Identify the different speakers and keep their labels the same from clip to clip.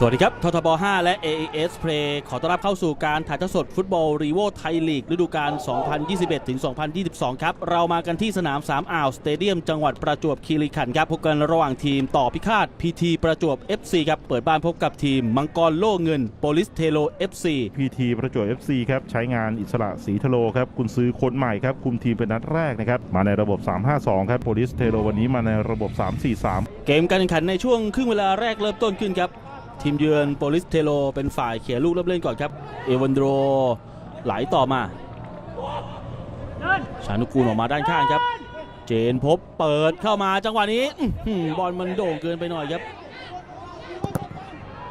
Speaker 1: สวัสดีครับ ททบ 5 และ AAS Play ขอต้อนรับเข้าสู่การถ่ายทอดสดฟุตบอลรีโวไทยลีกฤดูกาล 2021ถึง2022 ครับ เรามากันที่สนาม 3 อ่าว สเตเดียม จังหวัดประจวบคีรีขันธ์ครับ พบกันระหว่างทีมต่อพิฆาต PT ประจวบ FC ครับ เปิดบ้านพบกับทีม มังกรโล่เงิน โปลิสเทโล FC
Speaker 2: พีทีประจวบ FC ครับ ใช้งานอิสระสีทะโลครับกุนซื้อคนใหม่ครับ คุมทีมเป็นนัดแรกนะครับ มาในระบบ 352 ครับโพลิสเทโลวันนี้มาในระบบ 343
Speaker 1: เกมการแข่งขันในช่วงครึ่งเวลาแรกเริ่มต้นขึ้นครับ ทีมเยือนโปลิสเทโลเป็นฝ่ายเขี่ยลูกเริ่มเล่นก่อนครับ เอวันโดรไหลต่อมา ชานุกูลออกมาด้านข้างครับ เจนพบเปิดเข้ามาจังหวะนี้บอลมันโด่งเกินไปหน่อยครับ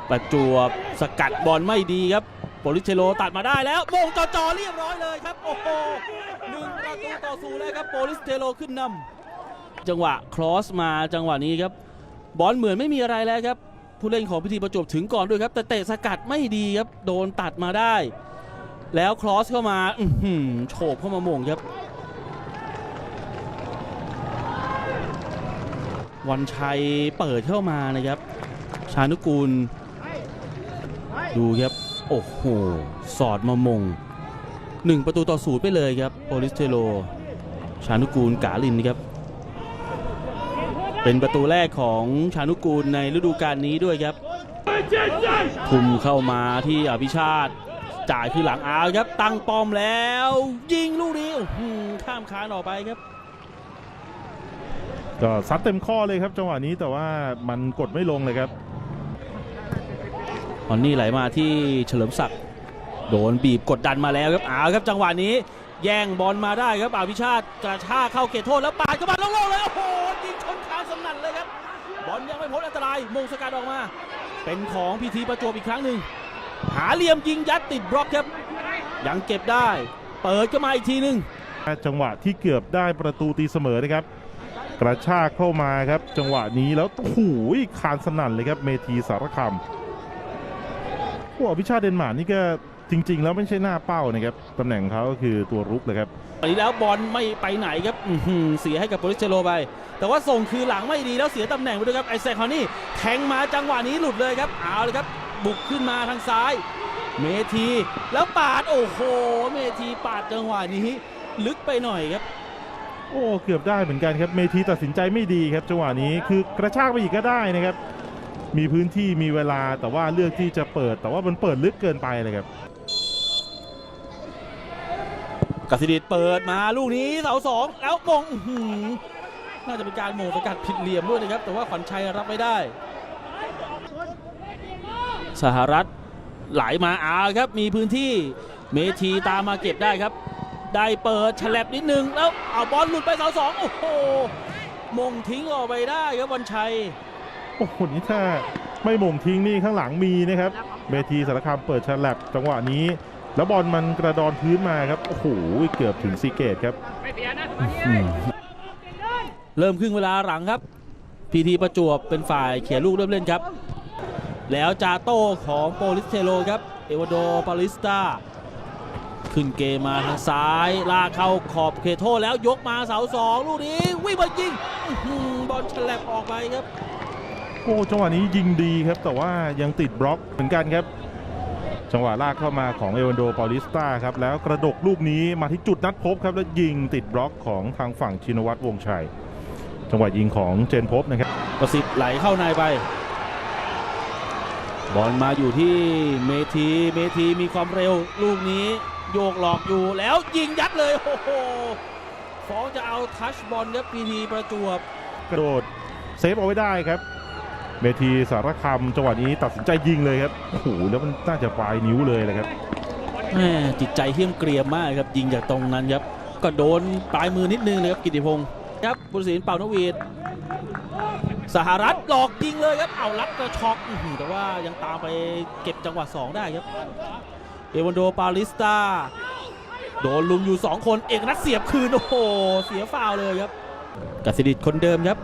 Speaker 1: ประจวบสกัดบอลไม่ดีครับโปลิสเทโลตัดมาได้แล้วมงจ่อจอๆเรียบร้อยเลยครับโอ้โหหนึ่งประตูต่อศูนย์แล้วครับโปลิสเทโลขึ้นนำจังหวะครอสมาจังหวะนี้ครับบอลเหมือนไม่มีอะไรแล้วครับ ผู้เล่นของพิธีประจวบถึงก่อนด้วยครับ แต่เตะสกัดไม่ดีครับ โดนตัดมาได้ แล้วครอสเข้ามาอืโฉบเข้ามาม่งครับ วันชัยเปิดเข้ามานะครับ ชานุกูล ดูครับ โอ้โห สอดมามงหนึ่งประตูต่อศูนย์ไปเลยครับโปลิสเทโล ชานุกูลกาลินครับ เป็นประตูแรกของชานุกูลในฤดูกาลนี้ด้วยครับคุมเข้ามาที่อภิชาติ จ่ายคือหลังอาครับตั้งป้อมแล้ว ยิงลูกนี้อื้อหือข้ามคานออกไปครับ
Speaker 2: ก็ซัดเต็มข้อเลยครับจังหวะนี้แต่ว่ามันกดไม่ลงเลยครับ
Speaker 1: ตอนนี้ไหลมาที่เฉลิมศักดิ์โดนบีบกดดันมาแล้วครับเอาครับจังหวะนี้ แย่งบอลมาได้ครับอภิชาติกระชากเข้าเขตโทษแล้วปาดเข้ามาโล่งๆเลย โอ้โหยิงชนคานสนั่นเลยครับ บอลยังไม่พ้นอันตรายมงสกัดออกมา เป็นของพีทีประจวบอีกครั้งหนึ่งหาเหลี่ยมยิงยัดติดบล็อกครับยังเก็บได้ เปิดก็มาอีกทีหนึ่ง
Speaker 2: จังหวะที่เกือบได้ประตูตีเสมอนะครับ กระชากเข้ามาครับ จังหวะนี้แล้วโอ้โหคานสนั่นเลยครับเมทีสารคามพวกอภิชาเดนมาร์กนี่ก็ จริง ๆ แล้วไม่ใช่หน้าเป้านะครับตำแหน่งของเขาก็คือตัวรุกเลยครับ
Speaker 1: อันนี้แล้วบอลไม่ไปไหนครับอื้อหือเสียให้กับโปลิสเชโลไป แต่ว่าส่งคือหลังไม่ดีแล้วเสียตำแหน่งไปด้วยครับไอแซคฮอนี่แทงมาจังหวะนี้หลุดเลยครับเอาเลยครับบุกขึ้นมาทางซ้าย เมทีแล้วปาดโอ้โห เมทีปาดจังหวะนี้ ลึกไปหน่อยครับ
Speaker 2: โอ้เกือบได้เหมือนกันครับเมทีตัดสินใจไม่ดีครับจังหวะนี้คือกระชากไปอีกก็ได้นะครับ มีพื้นที่มีเวลาแต่ว่าเลือกที่จะเปิด แต่ว่ามันเปิดลึกเกินไปเลยครับ
Speaker 1: กสิดิตเปิดมาลูกนี้เสาสองแล้วมงน่าจะเป็นการโมสกัดผิดเหลี่ยมด้วยนะครับ แต่ว่าขวัญชัยรับไม่ได้ สหรัฐไหลมาอาครับมีพื้นที่เมทีตามมาเก็บได้ครับ ได้เปิดฉลับนิดนึงแล้วเอาบอลหลุดไปเสาสองโอ้โหมงทิ้งออกไปได้ครับวันชัย
Speaker 2: โอ้โหนี่ถ้าไม่มงทิ้งนี่ข้างหลังมีนะครับเมทีสารคามเปิดฉลับจังหวะนี้ แล้วบอลมันกระดอนพื้นมาครับ โอ้โห เกือบถึงซีเกตครับ
Speaker 1: เริ่มครึ่งเวลาหลังครับ พีทีประจวบเป็นฝ่ายเขียนลูกเริ่มเล่นครับ แล้วจาโต้ของโปลิสเทโลครับ เอวาโดปาลิสตาขึ้นเกมมาทางซ้าย ลากเข้าขอบเขตโทษแล้วยกมาเสาสองลูกนี้ วิ่งมายิงอื้อหือบอลฉลับออกไปครับ
Speaker 2: โอ้จังหวะนี้ยิงดีครับ แต่ว่ายังติดบล็อกเหมือนกันครับ จังหวะลากเข้ามาของเอวันโดปาลิสตาครับแล้วกระดกลูกนี้มาที่จุดนัดพบครับแล้วยิงติดบล็อกของทางฝั่งชินวัตรวงศ์ชัย จังหวะยิงของเจนพบนะครับ
Speaker 1: ประสิทธิ์ไหลเข้าในไปบอลมาอยู่ที่เมทีเมทีมีความเร็ว ลูกนี้โยกหลอกอยู่แล้วยิงยัดเลยโอ้โหฟ้องจะเอาทัชบอลครับพีทีประจวบ
Speaker 2: กระโดดเซฟเอาไว้ได้ครับ เมทีสารคามจังหวะนี้ตัดสินใจยิงเลยครับโอ้โหแล้วมันน่าจะปลายนิ้วเลยเลยครับ
Speaker 1: แม่จิตใจเหี้ยมเกรียมมากครับยิงจากตรงนั้นครับก็โดนปลายมือนิดนึงเลยครับกิติพงศ์ครับบุรศิลป์เป่านวีดสหรัฐหลอกยิงเลยครับเอารัดกระช็อกแต่ว่ายังตามไปเก็บจังหวะ2ได้ครับเอวันโดปาลิสตาโดนลุมอยู่ 2 คนเอกนัทเสียบคืนโอ้โหเสียฟาวเลยครับกัสิดิตคนเดิมครับ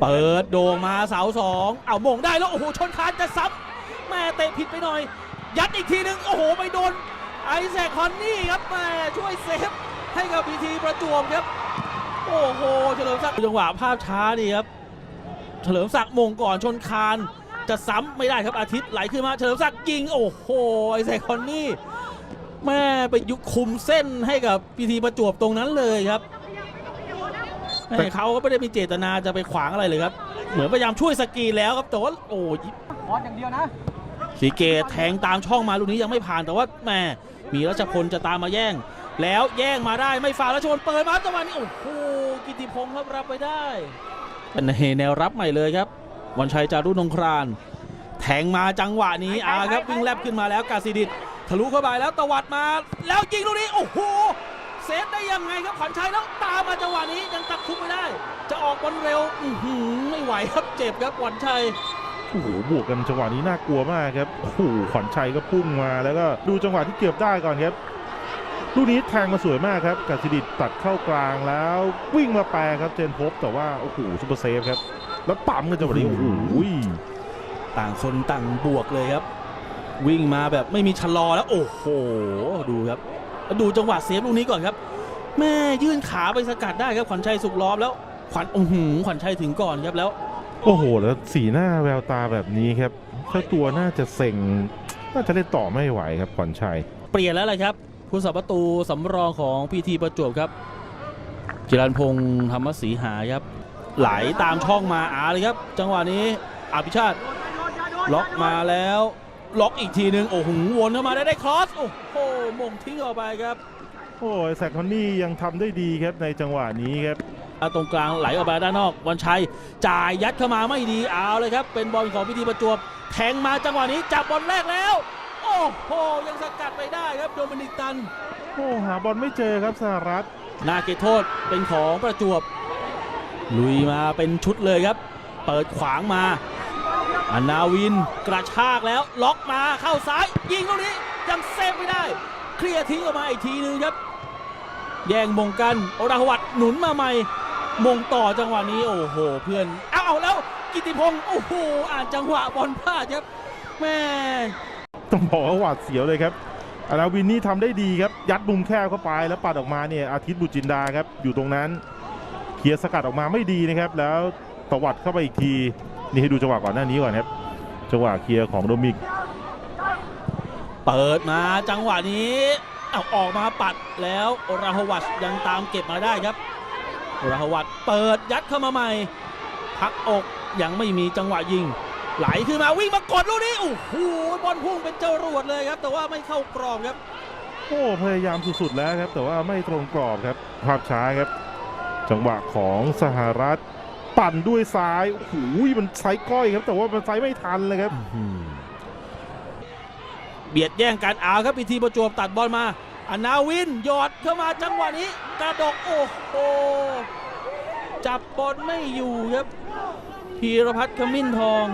Speaker 1: เปิดโด่งมาเสาสองเอามงได้แล้ว โอ้โห ชนคานจะซ้ำแม่เตะผิดไปหน่อย ยัดอีกทีนึง โอ้โห ไปโดน ไอแซคคอนนี่ครับแม่ช่วยเซฟให้กับพีทีประจวบครับ โอ้โห เฉลิมศักดิ์จังหวะภาพช้านี่ครับ เฉลิมศักดิ์มงก่อนชนคานจะซ้ำไม่ได้ครับอาทิตย์ไหลขึ้นมาเฉลิมศักดิ์ยิง โอ้โห ไอแซคอนนี่แม่ไปยุคคุมเส้นให้กับพีทีประจวบตรงนั้นเลยครับ แม่เขาก็ไม่ได้มีเจตนาจะไปขวางอะไรเลยครับ เหมือนพยายามช่วยสกรีนแล้วครับแต่ว่าโอ้ย
Speaker 3: บอลอย่างเดียวนะ
Speaker 1: สีเกตแทงตามช่องมาลูกนี้ยังไม่ผ่านแต่ว่าแหม่มีรัชพลจะตามมาแย่ง แล้วแย่งมาได้ไม่ฝ่ารัชพลเปิดมาจังหวะนี้โอ้โหกิติพงศ์ครับรับไปได้เป็นแนวรับใหม่เลยครับวันชัยจารุนงคราน แทงมาจังหวะนี้อาครับวิ่งแลบขึ้นมาแล้วกาซิดิตทะลุเข้าไปแล้วตวัดมา แล้วยิงลูกนี้โอ้โหเซฟได้ยังไงครับขวัญชัยแล้วตามมาจังหวะนี้ยังตักคุกไม่ได้ จะออกบอลเร็วอื้อหือไม่ไหวครับเจ็บครับขวัญชัย
Speaker 2: โอ้โหบวกกันจังหวะนี้น่ากลัวมากครับโอ้โหขวัญชัยก็พุ่งมาแล้วก็ดูจังหวะที่เกือบได้ก่อนครับลูกนี้แทงมาสวยมากครับกาซิดิตตัดเข้ากลางแล้ววิ่งมาแปรครับเจนพบแต่ว่าโอ้โหซุปเปอร์เซฟครับแล้วปั๊มกันจังหวะนี้โอ้โห
Speaker 1: ต่างคนต่างบวกเลยครับ วิ่งมาแบบไม่มีชะลอแล้วโอ้โหดูครับแล้ว ดูจังหวะเซฟลูกนี้ก่อนครับ แม่ยื่นขาไปสกัดได้ครับขวัญชัยสุกล้อมแล้วขวัญอื้อหือขวัญชัยถึงก่อนครับแล้ว
Speaker 2: โอ้โห แล้วสีหน้าแววตาแบบนี้ครับเจ้าตัวน่าจะเซ็งน่าจะเล่นต่อไม่ไหวครับขวัญชัย
Speaker 1: เปลี่ยนแล้วเลยครับผู้สับประตูสำรองของพีทีประจวบครับจิรันพงษ์ธรรมศรีหาครับ ไหลตามช่องมาอาเลยครับ จังหวะนี้อภิชาติล็อกมาแล้ว ล็อกอีกทีหนึ่งโอ้โหวนเข้ามาได้ได้ครอสโอ้โหมงทิ้งออกไปครับ
Speaker 2: โอ้ยแซคคอนนี่ยังทำได้ดีครับในจังหวะนี้ครับ
Speaker 1: เอาตรงกลางไหลออกมาด้านนอกวันชัยจ่ายยัดเข้ามาไม่ดีเอาเลยครับ เป็นบอลของพิธีประจวบแทงมาจังหวะนี้จับบอลแรกแล้ว โอ้โหยังสกัดไปได้ครับโดมินิกตัน
Speaker 2: โอ้หาบอลไม่เจอครับสหรัฐ
Speaker 1: นาเกตโทษเป็นของประจวบลุยมาเป็นชุดเลยครับ เปิดขวางมา อนาวินกระชากแล้วล็อกมาเข้าซ้ายยิงลูกนี้ยังเซฟไม่ได้ เคลียร์ทิ้งออกมาอีกทีนึงครับ แย่งมงกันโอราหวัดหนุนมาใหม่ มงต่อจังหวะนี้โอ้โห เพื่อนเอาเอาแล้วกิติพงศ์โอ้โหอ่านจังหวะบอลพลาดครับแม่
Speaker 2: ต้องบอกว่าหวาดเสียวเลยครับอาราวินนี่ทำได้ดีครับ ยัดมุมแคบเข้าไปแล้วปัดออกมาเนี่ยอาทิตย์บุจินดาครับ อยู่ตรงนั้นเคลียร์สกัดออกมาไม่ดีนะครับ แล้วตวัดเข้าไปอีกที นี่ให้ดูจังหวะก่อนหน้านี้ก่อนครับ จังหวะเคลียร์ของโดมิก
Speaker 1: เปิดมาจังหวะนี้เอาออกมาปัดแล้วโอราหวัชยังตามเก็บมาได้ครับโอราหวัชเปิดยัดเข้ามาใหม่ พักอกยังไม่มีจังหวะยิง ไหลขึ้นมาวิ่งมากดลูกนี้โอ้โหบอลพุ่งเป็นจรวดเลยครับ แต่ว่าไม่เข้ากรอบครับ
Speaker 2: โอ้พยายามสุดๆแล้วครับ แต่ว่าไม่ตรงกรอบครับภาพช้าครับ จังหวะของสหรัฐ ปั่นด้วยซ้ายโอ้โหมันไซส์ก้อยครับ แต่ว่ามันไซส์ไม่ทันเลยครับ
Speaker 1: เบียดแย่งกันเอาครับพีทีประจวบตัดบอลมาอนาวินหยอดเข้ามาจังหวะนี้ กระดกโอ้โหจับบอลไม่อยู่ครับพีรพัฒน์ขมิ้นทอง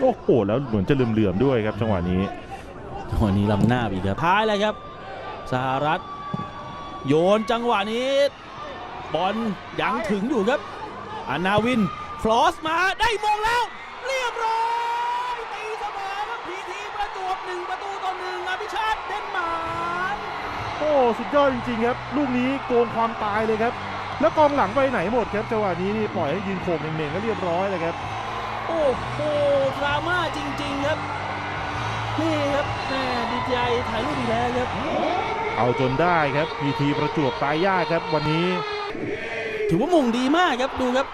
Speaker 2: โอ้โหแล้วเหมือนจะเหลื่อมๆด้วยครับจังหวะนี้
Speaker 1: จังหวะนี้ลำหน้าอีกครับท้ายเลยครับ สหรัฐ โยนจังหวะนี้ บอลยังถึงอยู่ครับ อนาวินฟลอสมาได้มงแล้ว เรียบร้อยตีเสมอครับพีทีประจวบหนึ่งประตูต่อหนึ่งอภิชาติเดนมาร์ก
Speaker 2: โอ้สุดยอดจริงๆครับ ลูกนี้โกงความตายเลยครับ แล้วกองหลังไปไหนหมดครับจังหวะนี้นี่ปล่อยให้ยืนโขกเน่งๆก็เรียบร้อยเลยครับ
Speaker 1: โอ้โหดราม่าจริง ๆครับนี่ครับแม่ดีใจถ่ายรูปอีกแล้วครับ
Speaker 2: เอาจนได้ครับพีทีประจวบตายยากครับวันนี้
Speaker 1: ถือว่ามงดีมากครับดูครับ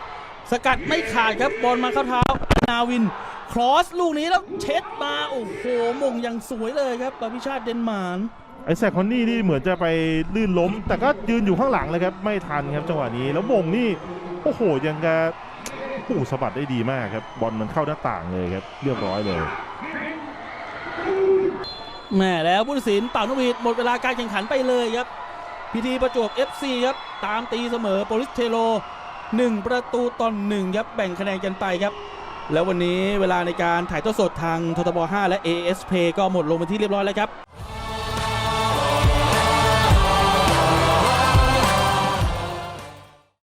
Speaker 1: สกัดไม่ขาดครับบอลมาเข้าเท้านาวิน ครอสลูกนี้แล้วเช็ดมา โอ้โหมงยังสวยเลยครับปพิชาติเดนมาร์ก
Speaker 2: ไอ้แซคคอนนี่นี่เหมือนจะไปลื่นล้ม แต่ก็ยืนอยู่ข้างหลังเลยครับ ไม่ทันครับจังหวะนี้แล้วมงนี่ โอ้โห ยังกะโอ้โหสะบัดได้ดีมากครับ บอลมันเข้าหน้าต่างเลยครับ เรียบร้อยเลย
Speaker 1: แม่แล้วผู้ตัดสินเป่านกหวีดหมดเวลาการแข่งขันไปเลยครับพีทีประจวบ FC ครับ ตามตีเสมอโปลิสเทโล 1 ประตูต่อหนึ่งครับแบ่งคะแนนกันไปครับ แล้ววันนี้เวลาในการถ่ายทอดสดทางททบ5และ ASP ก็หมดลงเป็นที่เรียบร้อยแล้วครับ